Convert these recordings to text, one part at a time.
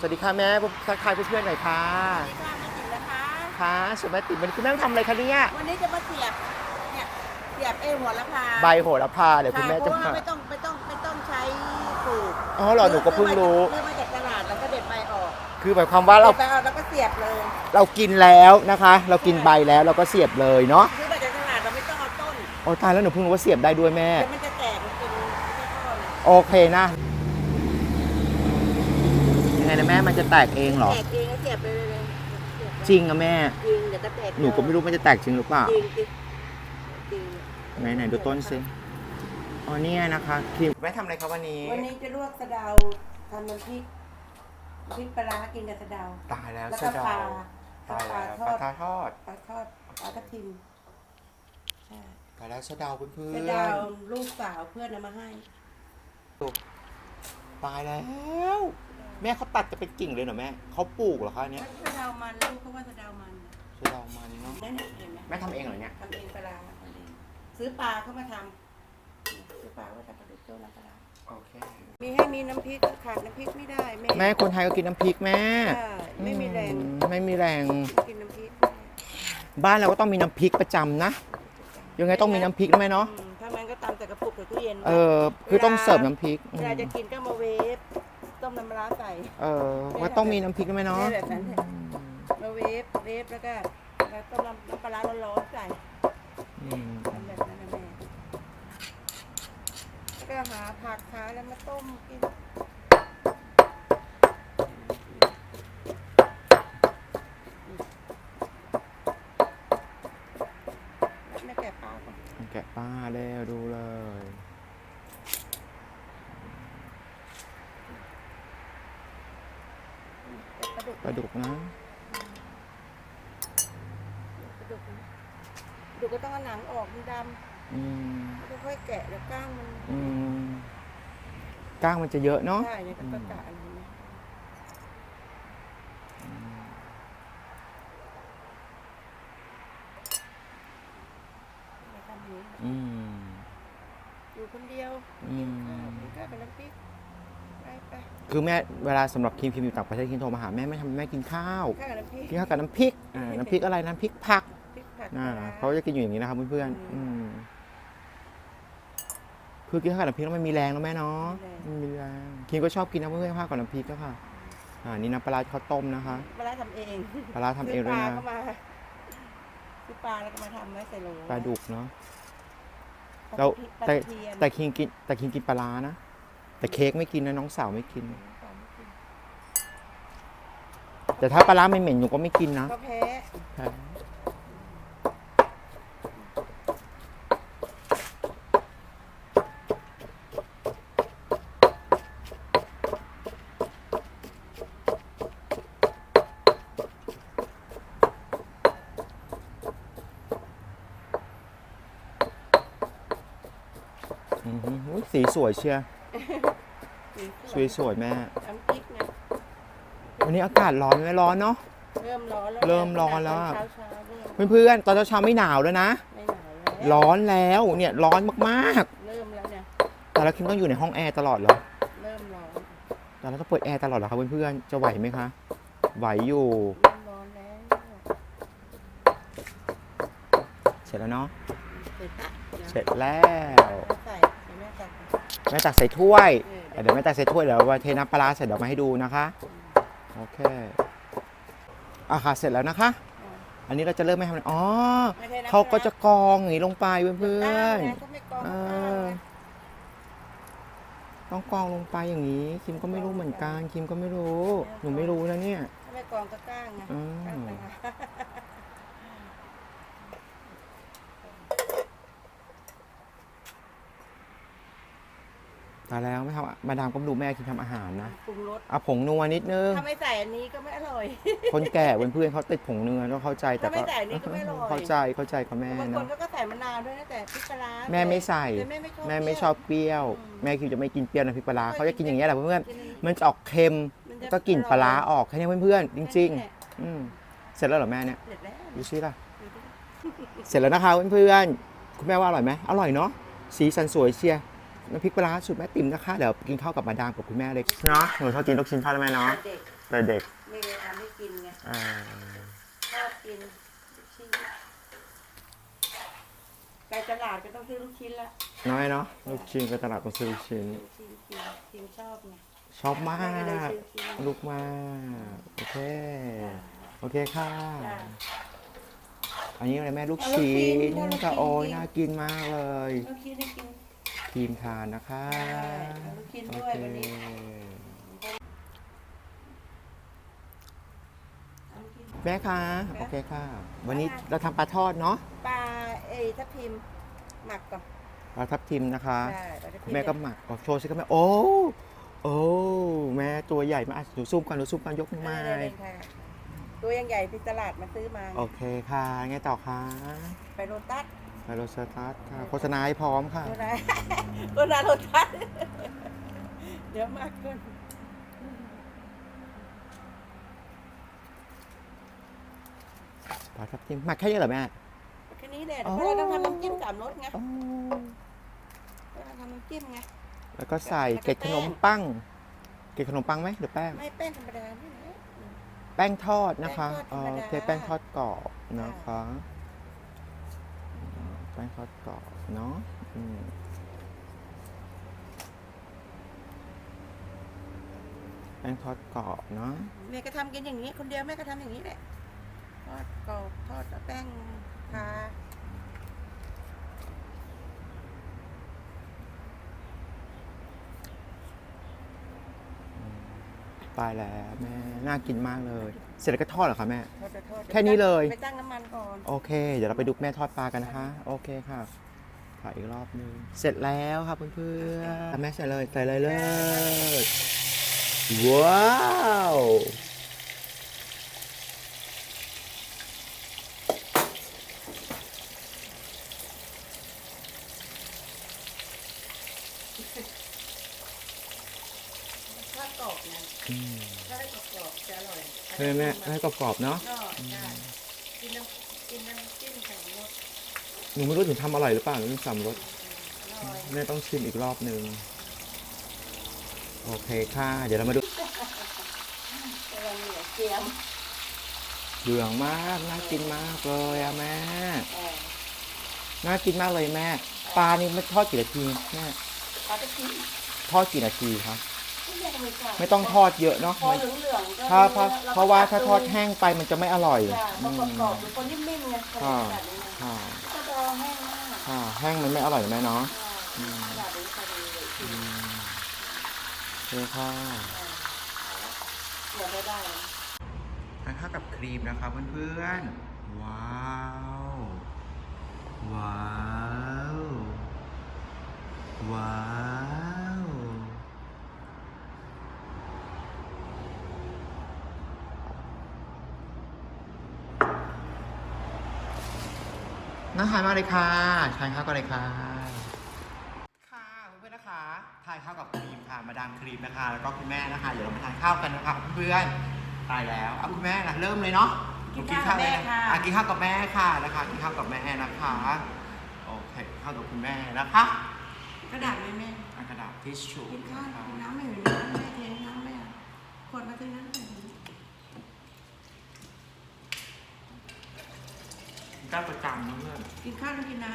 สวัสดีค่ะแม่ทักทายเพื่อนๆหน่อยค่ะนี่ก็ไม่ติดนะคะค่ะสวัสดีวันนี้คุณแม่ทำอะไรคะเนี่ยวันนี้จะมาเสียบเนี่ยเสียบเอหัวละพาใบโหระพาเดี๋ยวคุณแม่จะเพราะมาว่าไม่ต้องไม่ต้องไม่ต้องใช้ปลูกอ๋อเหรอหนูก็เพิ่งรู้ ซื้อมาจากตลาดแล้วก็เด็ดใบออกคือหมายความว่าเราเด็ดใบออกแล้วก็เสียบเลยเรากินแล้วนะคะ เรากินใบแล้วเราก็เสียบเลยเนาะซื้อมาจากตลาดเราไม่ต้องเอาต้นโอ้ตายแล้วหนูเพิ่งรู้ว่าเสียบได้ด้วยแม่ เดี๋ยวมันจะแตกมันเป็นไม่ใช่ข้อนะโอเคนะยัง ไงนะแม่มันจะแตกเองเหรอ แตกเองก็เสียบไปเลยเลยเสียบไปจริงอะแม่ จริงเดี๋ยวก็แตกหนูก็ไม่รู้มันจะแตกจริงหรือเปล่า จริงจริงจริงไหนไหนดูต้นสิอ๋อเนี่ยนะคะครีมแม่ทำอะไรครับวันนี้ วันนี้จะลวกสะเดาทำน้ำพริกน้ำพริกปลาร้ากินกับสะเดา ตายแล้วแล้วเสะก็เดาปลาตายแล้วปปลาลาทาทอดปลาทอดปลากระทิมใช่ตายแล้วเสะเดาเพื่อนสะเดาลูกสาวเพื่อนเอามาให้ๆตายแล้ว แม่เขาตัดจะเป็นกิ่งเลยเหรอแม่เขาปลูกเหรอคะอันเนี้ยสะเดามันลูกเขาว่าสะเดามันเสะเดามันเนาะนั่นน่ะเห็นไหมแม่ทำเองเหรอเนี่ยทำเองปลาร้าทำเองซื้อปลาเข้ามาทำซื้อปลาว่าทำปลาดุกเจ้าน้ำปลาร้าโอเคมีให้มีน้ำพริกขาดน้ำพริกไม่ได้แม่แม่คนไทยก็กินน้ำพริกแม่ใช่ไม่มีแรงอืมไม่มีแรง กินน้ำพริกบ้านเราก็ต้องมีน้ำพริกประจำนะ ยังไงต้องมีน้ำพริกนะแม่เนาะ อืมถ้ามันก็ตำแต่กระปุกใส่ตู้เย็นเออคือต้องเสิร์ฟน้ำพริกอืเวมลาจะกินก็มาเวฟต้ม น้ำปลาร้าใส่เออว่าต้องมีน้ำพริกนะแม่เนาะไม่แบบนั้นเนี่ยมาเวฟเวฟแล้วก็แล้วต้มน้ำน้ำปลาร้าร้อนๆใส่อืมทำแบบนั้นนะแม่แล้วก็หาผักหาแล้วมาต้มกินแล้วแม่แกะปลาก่อน แกะป้าแล้วดูเลย แกะป ลาดุกปลาดุกนะปลาดุกนะปลาดุกก็ต้องเอาหนังออกมันดอืมำแล้วก็ค่อยแกะแล้วก้างมันอืมก้างมันจะเยอะเนาะ ใช่เนี่ยก็ต้องกะอะไรนะทำอย่างนี้ อืม อยู่คนเดียว อืม ข้าวกินข้าวกับน้ำพริกไปไป คือแม่เวลาสำหรับคิมคิมอยู่ต่างประเทศคิมโทรมาหาแม่แม่ทำแม่กินข้าวข้าวกับน้ำพริกกินข้าวกับน้ำพริกอ่าน้ำพริกอะไรน้ำพริกผักพริกผัดอ่าปลร้เขาจะกินอยู่อย่างนี้นะครับเพื่อนๆอืมคือกินข้าวกับน้ำพริกแล้วมันมีแรงแล้วแม่เนาะมันมีแรงคิมก็ชอบกินนะเพื่อนๆข้าวกับน้ำพริกก็ค่ะอ่านี่น้ำปลาร้าข้าวต้มนะคะปลาร้าทำเองปลาร้าทำเองด้วยนะซื้ปลาเข้ามาซื้อปลาแล้วก็มาทำไว้ใส่โหลปลาดุกเนาะปลาแล้วตะแต่เพียนแต่คิงกินแต่คิงกินปลาร้านะ แต่เค้กไม่กินนะน้องสาวไม่กิน แต่ถ้าปลาร้าไม่เหม็นหนูก็ไม่กินนะก็แพ้สีสวยเชียร์ สวยสวยๆแม่ น้ำพริกนะวันนี้อากาศร้อนไหมร้อนเนาะ เริ่มร้อนแล้วเริ่มร้อนแล้วอะเช้าเช้าๆเริ่มเพื่อนๆตอนเช้าๆไม่หนาวแล้วนะ ไม่หนาวแล้วร้อนแล้วเนี่ยร้อนมากเริ่มแล้วเนี่ยๆ แต่ละคิมต้องอยู่ในห้องแอร์ตลอดเหรอ เริ่มร้อนแต่เราต้องเปิดแอร์ตลอดเหรอครับเพื่อนๆ จะไหวไหมคะ ไหวอยู่ เริ่มร้อนแล้วเสร็จแล้วเนาะ เสร็จละเสร็จแล้ว ใส่เดี๋ยวแม่ใส่ แม่ตักใส่ถ้วยเออเดี๋ยวแม่ตักใส่ถ้วยเดี๋ยวว่าเทน้ำปลาร้าเสร็จเดี๋ยวมาให้ดูนะคะ โอเคอะค่ะเสร็จแล้วนะคะ อันนี้เราจะเริ่มไม่ทำอะไรอ๋อไม่ใช่น้ำเขาก็จะปลกรองอย่างนี้ลงไปเพื่อร้าๆไงก็ไม่กรองเอข้างไงอต้องกรองลงไปอย่างนี้ คิมก็ไม่รู้เหมือนกัน คิมก็ไม่รู้ หนูไม่รู้นะเนี่ยถ้าไม่กรองก็ก้างไง อืม ก้างไปนะ ตายแล้วไม่ทำมาดามก็ดูแม่คิมทำอาหารนะปรุงรสเอาผงนัวนิดนึง ถ้าไม่ใส่อันนี้ก็ไม่อร่อย คนแก่เพื่อนๆเขาติดผงเนื้อต้องเข้าใจแต่ถ้าไม่ใส่อันนี้ก็ไม่อร่อย เข้าใจเข้าใจกับแม่บางคนเนาะก็ก็ใส่มะนาวด้วยนะแต่พริกปลาร้าแม่ไม่ใส่แต่แม่ไม่ชอบแม่ไม่ชอบเปรี้ยว แม่คิมจะไม่กินเปรี้ยวนะพริกปลาร้าเขาจะกินอย่างเงี้ยแหละเพื่อนกินๆมันจะออกเค็มมันจะก็กลิ่นปลาร้าออกแค่นี้เพื่อนๆจริงแค่นี้แหละๆอืมเสร็จแล้วเหรอแม่เนี่ยเสร็จแล้วดูซิล่ะดูดิเสร็จแล้วนะคะเพื่อนๆคุณแม่ว่าอร่อยไหมอร่อยเนาะสีสันสวยเชียร์ น้ำพริกปลาร้าสูตรแม่ติ๋มนะคะเดี๋ยวกินข้าวกับมาดามกับคุณแม่เลยเนาะหนูชอบกินลูกชิ้นทอดแล้วแม่เนาะเด็กแต่เด็กไม่ได้ทำให้กินไงอ่าชอบกินลูกชิ้นไปตลาดก็ต้องซื้อลูกชิ้นละน้อยเนาะลูกชิ้นไปตลาดต้องซื้อลูกชิ้น ลูกชิ้นกินกินชอบไง ชอบมากแม่ก็เลยซื้อชิ้น ลูกมาก โอเค โอเคค่ะ จ้ะอันนี้อะไรแม่ลูกเอาลูกชิ้ชิ้นนเอาลูกชิ้น ค่ะโอ้ยกินน่ากินมากเลย ลูกชิ้นให้กินค รีมทานนะคะใช่เอาลูกชิ้นด้วยโอเควันนี้เอาลูกชิ้นแม่คะโอเคค่ะ วันนี้เราทำปลาทอดเนาะปลาเอ้ทับทิมหมักก่อนปลาทับทิมนะคะใช่ปลาทับทิมแม่ก็หมักเอาโชว์สิครับแม่โอ้โอ้แม่ตัวใหญ่มากอะหนูซูมกันหนูซูมกันยกเอมาอได้เลยค่ะตัวยังใหญ่ที่ตลาดมาซื้อมาโอเคค่ะไงต่อคะ ไปโรตัส ไปโรสตาร์ทค่ะโฆษณาให้พร้อมค่ะตัวไหนตัวไหนโรตัสเดี๋ยวมากเกินปลาทับทิมหมักแค่นี้เหรอแม่ แค่นี้แหละอ๋อเพราะเราต้องทำน้ำจิ้มสามรสไงอ๋อเราทำน้ำจิ้มไง แล้วก็ใส่แล้วก็เกล็ดขนมปัง เกล็ดขนมปังไหมหรือแป้ง ไม่แป้งธรรมดานี่นะแป้งทอดนะคะ แป้งทอดธรรมดา โอเคแป้งทอดกรอบนะคะ แป้งทอดกรอบเนาะอืมแป้งทอดกรอบเนาะแม่ก็ทำกินอย่างนี้ คนเดียวแม่ก็ทำอย่างนี้แหละทอดกรอบทอดแป้งทา ตายแล้วแม่น่ากินมากเลย เสร็จแล้วก็ทอดเหรอคะแม่ทอดจะทอดแค่นี้เลย ไปตั้งน้ำมันก่อน โอเค เดี๋ยวเราไปดูแม่ทอดปลากันนะคะ โอเคค่ะถ่ายอีกรอบนึง เสร็จแล้วครับเพื่อนๆแม่ใส่เลยใส่เลยเลย ว้าว ทอดกรอบนะ อืม ถ้าได้กรอบๆจะ อร่อยเฮ้ยแม่ให้กรอบๆเนาะก็ได้กินน้ำกินน้ำจิ้มสามรสหนูไม่รู้ถึงทำอร่อยหรือเปล่าหนูต้องสามรสอร่อยแม่ต้องชิมอีกรอบหนึ่งโอเคค่ะ เดี๋ยวเรามาดูกำลังเหลือเจียมเหลืองมากน่ากินมากเลยอะแม่เออน่ากินมากเลยแม่ปลานี่ไม่ทอดกี่นาทีแม่ปลาตะกี้ทอดกี่นาทีครับ ไม่ได้ไม่ใช่ไม่ต้องทอดเยอะเนาะพอเหลืองๆก็ถ้าเพราะแล้ก็เพราะว่าถ้าตัดทอดแห้งไปมันจะไม่อร่อยจ้ะพอือมกรอบๆหรือคนนิ่มๆไงคนค่ะแบบนี้นะค่ะก็รอแห้งมากค่ะแห้งมันไม่อร่อยแม่เนาะอืมแบบนี้พอดีเลยอืมโอเคค่ะเดี๋ยวได้ได้ทานข้าวกับครีมนะครับเพื่อนๆ ว้าว ว้าว ว้าว น่าทานมากเลยค่ะทานข้าวกันเลยค่ะ ค่ะเพื่อนๆนะคะ ทานข้าวกับครีมค่ะ มาดามครีมนะคะ แล้วก็คุณแม่นะคะ เดี๋ยวเรามาทานข้าวกันนะคะเพื่อนๆตายแล้วเอาคุณแม่นะเริ่มเลยเนาะกินข้าวกับแม่เลยนค่ะ อะกินข้าวกับแม่ค่ะนะคะ กินข้าวกับแม่นะคะ โอเค ข้าวกับคุณแม่นะคะ กระดาษไหมแม่ อะกระดาษทิชชู่กินข้าวนะคะกินน้ำไม่หรือน้ำแม่เทน้ำแม่ขวดมาซื้อน้ำใส่ กินข้าวประจำนะเพื่อน กินข้าวต้องกินน้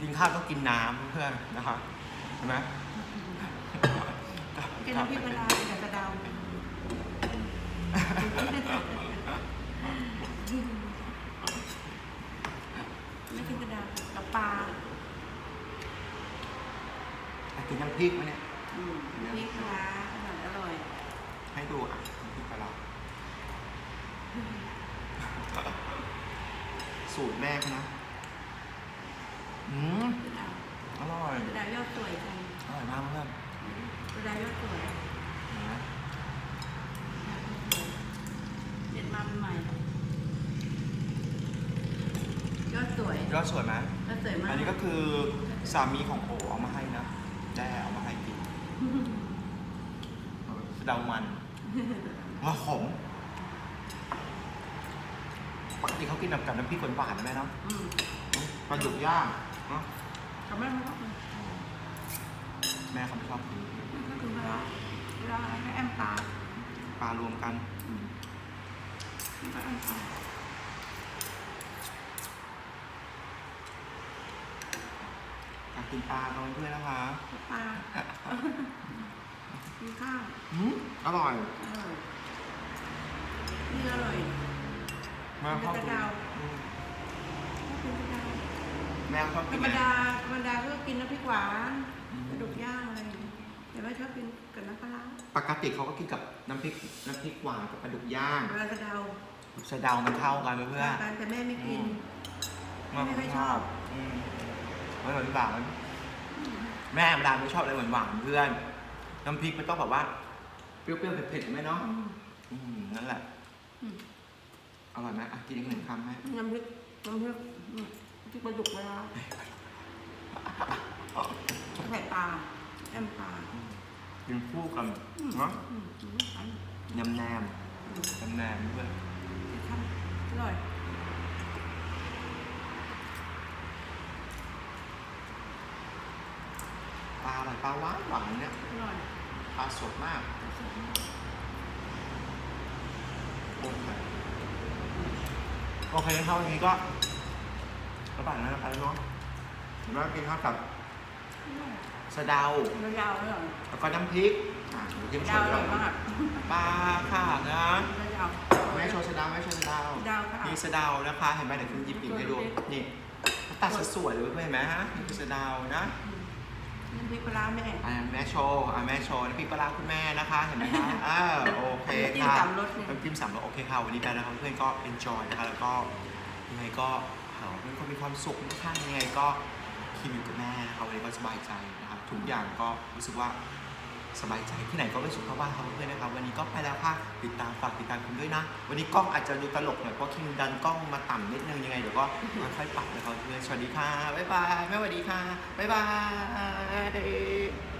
กินข้าวต้องกินน้ำเพื่อนนะคะเห็นไหมำกินน้ำพริกปลาร้ากับกระเดาไม่กินกระเดากับปลาอะกินน้ำพริกไหมเนี่ย อืมพริกปลาร้าอร่อยอร่อยให้ดูอะน้ำพริกปลาร้า สูตรแม่เขานะ อืมกระเดาอร่อยกระเดายอดสวยจังอร่อยมากเพื่อนกระเดายอดสวยเห็นไหมเด็ดมาใหม่ยอดสวยยอดสวยไหมยอดสวยมากอันนี้ก็คือสามีของโอเอามาให้นะแด้เอามาให้กินเดามันว่าขม ปกติเขากินแบบกับน้ำพริกหวานๆนะแม่เนาะอืมปลาดุกย่างเนาะทำไมไม่ต้องกินแม่เขาไม่ชอบกินก็คือเวลาเวลาให้แอมตาปลารวมกันอืมแล้วก็เอาปลาอยากกินปลากับเพื่อนๆนะคะปลากินข้าวอืมอร่อยอร่อยนี่อร่อยแม่ชอบเป็นกระดาวอืมเป็นกระดาษแม่ชอบธกิรนรมอะไรดาธรรมดาก็กินน้ำพริกหวานอืมกระดูกย่างอะไรอย่างเงี้ยแต่ว่าชอบกินกับน้ำปลาร้าปกติเขาก็กินกับน้ำพริกน้ำพริกหวานกับปลาดุกย่างปลากระเดาสะเดามันเข้ากันเพื่อนกันแต่แม่ไม่กินๆไม่ค่อยชอบ อืมไม่หวานหวานแม่ธรรมดาไม่ชอบอะไรหวานหวานๆเพื่อน น้ำพริกมันต้องแบบว่า เปรี้ยวๆเผ็ดๆไหมเนาะอืมอืมนั่นแหละ อืม อร่อยไหมอะกินอีกหนึ่งคำไหมน้ำพริกน้ำพริกอืมพริกปลาดุกปลาร้าไข่ปลาแอมปลากินคู่กันอืมเนาะอืมอืมอันยำแหนมยำแหนมเพื่อนนี้ทำอร่อยปลาอะไรปลาหวานหวานเนี่ยอร่อยปลาสดมากโอเค โอเคครับวันนี้ก็ระบาดแล้วนะครับเนาะแล้วกินข้าวกับสะเดายาวๆอร่อยแล้วก็น้ำพริกอะเดี๋ยวจิ้มโชยาวว์อร่อยด้วยมากปลาค่ะนะยาว แม่โชว์สะเดาแม่โชว์สะเดาดาวค่ะ นี่สะเดานะคะเห็นไหมเดี๋ยวคุณหยิบปิ่งให้ดูนี่ตัดสวยๆเลยเพื่อนเห็นไหมฮะนี่คือสะเดานะ น้ำพริกปลาร้าแม่ อ่าแม่โชว์อ่าแม่โชว์น้ำพริกปลาร้าคุณแม่นะคะ เห็นไหมคะอ่าโอเคน้ำจิ้มค่ะสามรสเนี่ย น้ำจิ้มสามรสโอเคค่ะ วันนี้ไปแล้วครับเพื่อนๆก็ enjoy นะคะ แล้วก็ยังไงก็หาว่าเป็นคนมีความสุขนะคะยังไงก็คิมอยู่กับแม่นะคะวันนี้ก็สบายใจนะครับทุกอย่างก็รู้สึกว่า สบายใจที่ไหนก็ไม่สุขเท่าบ้านครับเพื่อนๆนะครับ วันนี้ก็ไปแล้วค่ะติดตามฝากติดตามคุณด้วยนะ วันนี้กล้องอาจจะดูตลกหน่อยเพราะคิมดันกล้องมาต่ำนิดนึงยังไงเดี๋ยวก็ค่อยๆปรับนะครับเพื่อนสวัสดีค่ะบ๊ายบายแม่สวัสดีค่ะบ๊ายบาย